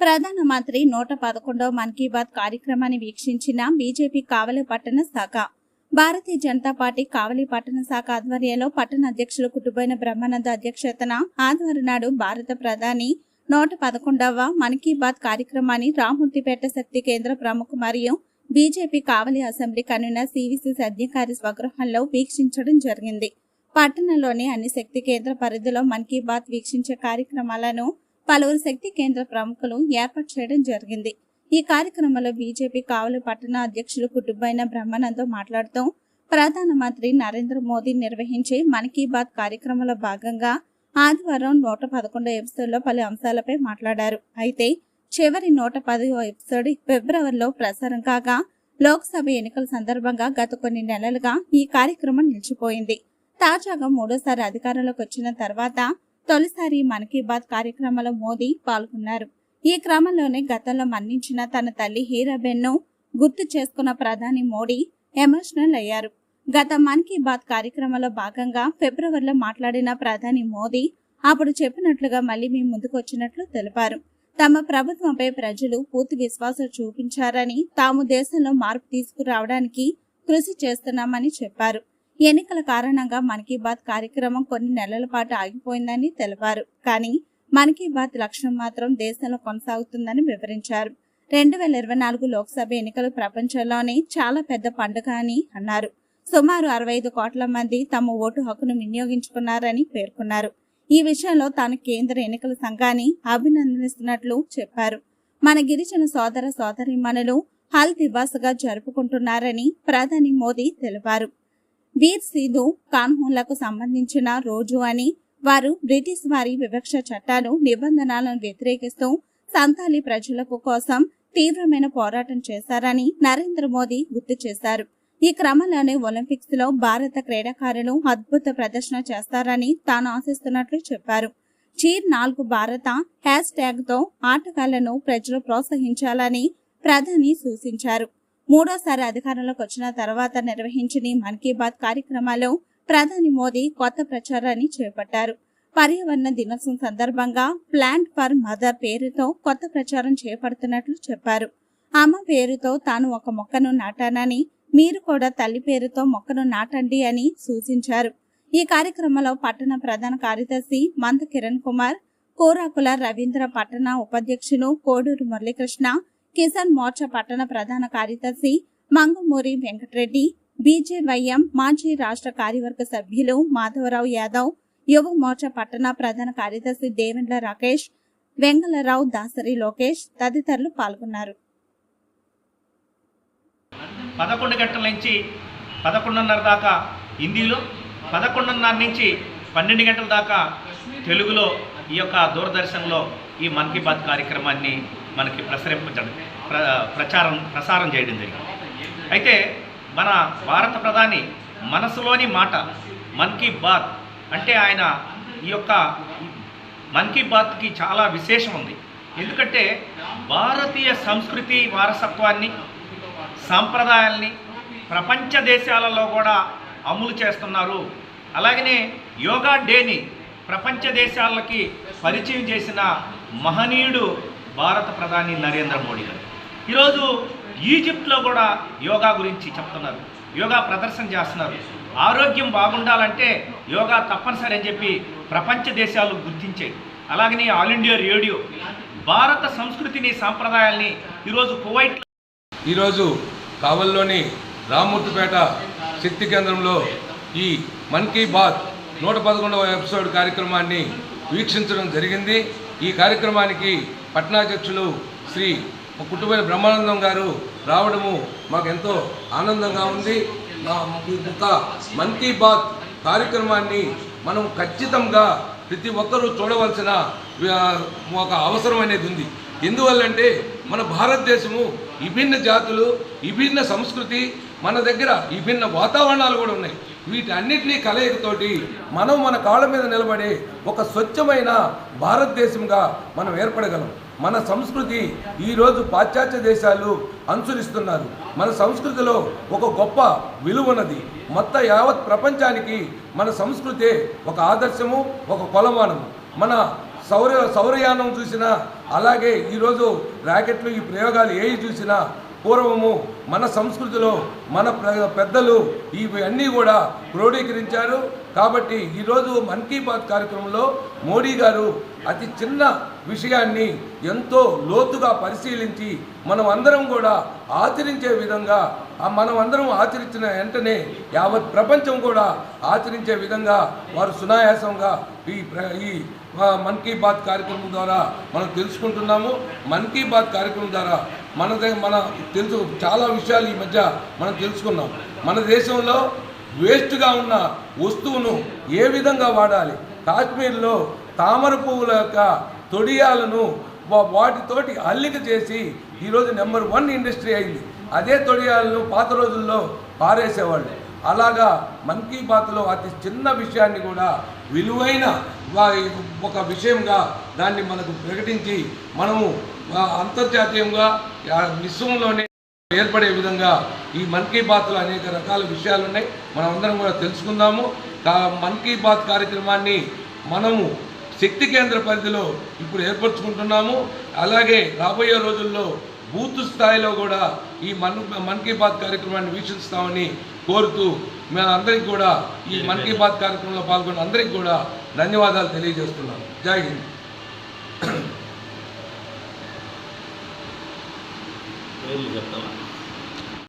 ప్రధానమంత్రి నూట పదకొండవ మన్ కీ బాత్ కార్యక్రమాన్ని వీక్షించిన బీజేపీ కావలి పట్టణ శాఖ. భారతీయ జనతా పార్టీ కావలి పట్టణ శాఖ ఆధ్వర్యంలో పట్టణ అధ్యక్షులు కుటుంబైన బ్రహ్మానంద అధ్యక్షతన ఆదివారం నాడు భారత ప్రధాని నూట పదకొండవ మన్ కీ బాత్ కార్యక్రమాన్ని రామూర్తిపేట శక్తి కేంద్ర ప్రముఖ మరియు BJP Kavali assembly convener CVCC అధికారి స్వగృహంలో వీక్షించడం జరిగింది. పట్టణంలోని అన్ని శక్తి కేంద్ర పరిధిలో మన్ కీ బాత్ వీక్షించే కార్యక్రమాలను పలువురు శక్తి కేంద్ర ప్రముఖులు ఏర్పాటు చేయడం జరిగింది. ఈ కార్యక్రమంలో బీజేపీ కావలి పట్టణ అధ్యక్షులు కుటుంబైన బ్రహ్మానంద్ మాట్లాడుతూ ప్రధానమంత్రి నరేంద్ర మోదీ నిర్వహించే మన్ కీ బాత్ కార్యక్రమంలో భాగంగా ఆదివారం నూట పదకొండో ఎపిసోడ్లో పలు అంశాలపై మాట్లాడారు. అయితే చివరి నూట పదో ఎపిసోడ్ ఫిబ్రవరిలో ప్రసారం కాగా లోక్సభ ఎన్నికల సందర్భంగా గత కొన్ని నెలలుగా ఈ కార్యక్రమం నిలిచిపోయింది. తాజాగా మూడోసారి అధికారంలోకి వచ్చిన తర్వాత తొలిసారి మన్ కీ బాత్ కార్యక్రమంలో మోదీ పాల్గొన్నారు. ఈ క్రమంలోనే గతంలో మరణించిన తన తల్లి హీరాబెన్ను గుర్తు చేసుకున్న ప్రధాని మోడీ ఎమోషనల్ అయ్యారు. గత మన్ కీ బాత్ కార్యక్రమంలో భాగంగా ఫిబ్రవరిలో మాట్లాడిన ప్రధాని మోదీ అప్పుడు చెప్పినట్లుగా మళ్ళీ మీ ముందుకు వచ్చినట్లు తెలిపారు. తమ ప్రభుత్వంపై ప్రజలు పూర్తి విశ్వాసం చూపించారని తాము దేశంలో మార్పు తీసుకురావడానికి కృషి చేస్తున్నామని చెప్పారు. ఎన్నికల కారణంగా మన్ కీ బాత్ కార్యక్రమం కొన్ని నెలల పాటు ఆగిపోయిందని తెలిపారు. కానీ మన్ కీ బాత్ లక్ష్యం మాత్రం దేశంలో కొనసాగుతుందని వివరించారు. రెండు వేల ఇరవై నాలుగు లోక్సభ ఎన్నికలు ప్రపంచంలోనే చాలా పెద్ద పండుగ అని అన్నారు. సుమారు అరవై ఐదు కోట్ల మంది తమ ఓటు హక్కును వినియోగించుకున్నారని పేర్కొన్నారు. ఈ విషయంలో తాను కేంద్ర ఎన్నికల సంఘాన్ని అభినందిస్తున్నట్లు చెప్పారు. మన గిరిజన సోదర సోదరిమణులు హల్ దివాస్గా జరుపుకుంటున్నారని ప్రధాని మోదీ తెలిపారు. వీర్ సీధు కాన్హూన్లకు సంబంధించిన రోజు అని వారు బ్రిటిష్ వారి వివక్ష చట్టాలు నిబంధనలను వ్యతిరేకిస్తూ సంతాలి ప్రజలకు కోసం తీవ్రమైన పోరాటం చేశారని నరేంద్ర మోదీ గుర్తు చేశారు. ఈ క్రమంలోనే ఒలింపిక్స్లో భారత క్రీడాకారులు అద్భుత ప్రదర్శన చేస్తారని తాను ఆశిస్తున్నట్లు చెప్పారు. చీర్ నాలుగు భారత హ్యాష్ ట్యాగ్తో ఆటగాళ్ళను ప్రజలు ప్రోత్సహించాలని ప్రధాని సూచించారు. మూడోసారి అధికారంలోకి వచ్చిన తర్వాత నిర్వహించిన మన్ కీ బాత్ కార్యక్రమాల్లో ప్రధాని మోదీ కొత్త ప్రచారాన్ని చేపట్టారు. పర్యావరణ దినోత్సవం సందర్భంగా ప్లాంట్ ఫర్ మదర్ పేరుతో కొత్త ప్రచారం చేపడుతున్నట్లు చెప్పారు. అమ్మ పేరుతో తాను ఒక మొక్కను నాటానని మీరు కూడా తల్లి పేరుతో మొక్కను నాటండి అని సూచించారు. ఈ కార్యక్రమంలో పట్టణ ప్రధాన కార్యదర్శి మంత కిరణ్ కుమార్ కోరాకుల రవీంద్ర పట్టణ ఉపాధ్యక్షులు కోడూరు మురళీకృష్ణ కిసాన్ మోర్చా పట్టణ ప్రధాన కార్యదర్శి మంగమూరి వెంకటరెడ్డి బీజేవైఎం మాజీ రాష్ట్ర కార్యవర్గ సభ్యులు మాధవరావు యాదవ్ యువ మోర్చా పట్టణ ప్రధాన కార్యదర్శి దేవేంద్ర రాకేష్ వెంగళరావు దాసరి లోకేష్ తదితరులు పాల్గొన్నారు. పదకొండు గంటల నుంచి పదకొండున్నర దాకా హిందీలో పదకొండున్నర నుంచి పన్నెండు గంటల దాకా తెలుగులో ఈ యొక్క దూరదర్శన్లో ఈ మన్ కీ బాత్ కార్యక్రమాన్ని మనకి ప్రసరింపజడం ప్ర ప్రచారం ప్రసారం చేయడం జరిగింది. అయితే మన భారత ప్రధాని మనసులోని మాట మన్ కీ బాత్ అంటే ఆయన ఈ యొక్క మన్ కీ బాత్కి చాలా విశేషం ఉంది. ఎందుకంటే భారతీయ సంస్కృతి వారసత్వాన్ని సాంప్రదాయాల్ని ప్రపంచ దేశాలలో కూడా అమలు చేస్తున్నారు. అలాగనే యోగా డేని ప్రపంచ దేశాలకి పరిచయం చేసిన మహనీయుడు భారత ప్రధాని నరేంద్ర మోడీ గారు. ఈరోజు ఈజిప్ట్లో కూడా యోగా గురించి చెప్తున్నారు. యోగా ప్రదర్శన చేస్తున్నారు. ఆరోగ్యం బాగుండాలంటే యోగా తప్పనిసరి అని చెప్పి ప్రపంచ దేశాలు గుర్తించాయి. అలాగనే ఆల్ ఇండియా రేడియో భారత సంస్కృతిని సాంప్రదాయాల్ని ఈరోజు కువైట్ ఈరోజు కావల్లోని రామూర్తిపేట శక్తి కేంద్రంలో ఈ మన్ కీ బాత్ నూట పదకొండవ ఎపిసోడ్ కార్యక్రమాన్ని వీక్షించడం జరిగింది. ఈ కార్యక్రమానికి పట్టణాధ్యక్షులు శ్రీ కుటుంబ బ్రహ్మానందం గారు రావడము మాకు ఎంతో ఆనందంగా ఉంది. మా- మన్ కీ బాత్ కార్యక్రమాన్ని మనం ఖచ్చితంగా ప్రతి ఒక్కరూ చూడవలసిన ఒక అవసరం అనేది ఉంది. ఎందువల్లంటే మన భారతదేశము విభిన్న జాతులు విభిన్న సంస్కృతి మన దగ్గర విభిన్న వాతావరణాలు కూడా ఉన్నాయి. వీటన్నిటినీ కలయికతోటి మనం మన కాళ్ళ మీద నిలబడే ఒక స్వచ్ఛమైన భారతదేశంగా మనం ఏర్పడగలం. మన సంస్కృతి ఈరోజు పాశ్చాత్య దేశాలు అనుసరిస్తున్నారు. మన సంస్కృతిలో ఒక గొప్ప విలువ ఉన్నది మొత్తం యావత్ ప్రపంచానికి మన సంస్కృతే ఒక ఆదర్శము ఒక కొలమానము. మన సౌర సౌరయానం చూసినా అలాగే ఈరోజు ర్యాకెట్లు ఈ ప్రయోగాలు ఏవి చూసినా పూర్వము మన సంస్కృతిలో మన పెద్దలు ఇవన్నీ కూడా క్రోడీకరించారు. కాబట్టి ఈరోజు మన్ కీ బాత్ కార్యక్రమంలో మోడీ గారు అతి చిన్న విషయాన్ని ఎంతో లోతుగా పరిశీలించి మనం అందరం కూడా ఆచరించే విధంగా మనం అందరం ఆచరించిన వెంటనే యావత్ ప్రపంచం కూడా ఆచరించే విధంగా వారు సునాయాసంగా ఈ ప్ర- ఈ మన్ కీ బాత్ కార్యక్రమం ద్వారా మనం తెలుసుకుంటున్నాము. మన్ కీ బాత్ కార్యక్రమం ద్వారా మన దే- మన తెలుసు చాలా విషయాలు ఈ మధ్య మనం తెలుసుకున్నాం. మన దేశంలో వేస్ట్గా ఉన్న వస్తువును ఏ విధంగా వాడాలి? కాశ్మీర్లో తామర పువ్వుల యొక్క తొడియాలను వాటితోటి అల్లిక చేసి ఈరోజు నెంబర్ వన్ ఇండస్ట్రీ అయింది. అదే తొడియాలను పాత రోజుల్లో పారేసేవాళ్ళు. అలాగా మన్ కీ బాత్లో అతి చిన్న విషయాన్ని కూడా విలువైన ఒక విషయంగా దాన్ని మనకు ప్రకటించి మనము అంతర్జాతీయంగా విశ్వంలోనే ఏర్పడే విధంగా ఈ మన్ కీ బాత్లో అనేక రకాల విషయాలు ఉన్నాయి మనం అందరం కూడా తెలుసుకుందాము. మన్ కీ బాత్ కార్యక్రమాన్ని మనము శక్తి కేంద్ర పరిధిలో ఇప్పుడు ఏర్పరచుకుంటున్నాము. అలాగే రాబోయే రోజుల్లో బూత్ స్థాయిలో కూడా ఈ మన్ మన్ కీ బాత్ కార్యక్రమాన్ని వీక్షిస్తామని కోరుతూ మేము అందరికీ కూడా ఈ మన్ కీ బాత్ కార్యక్రమంలో పాల్గొన్న అందరికీ కూడా ధన్యవాదాలు తెలియజేస్తున్నాను. జై హింద్. मुजफ्फराबाद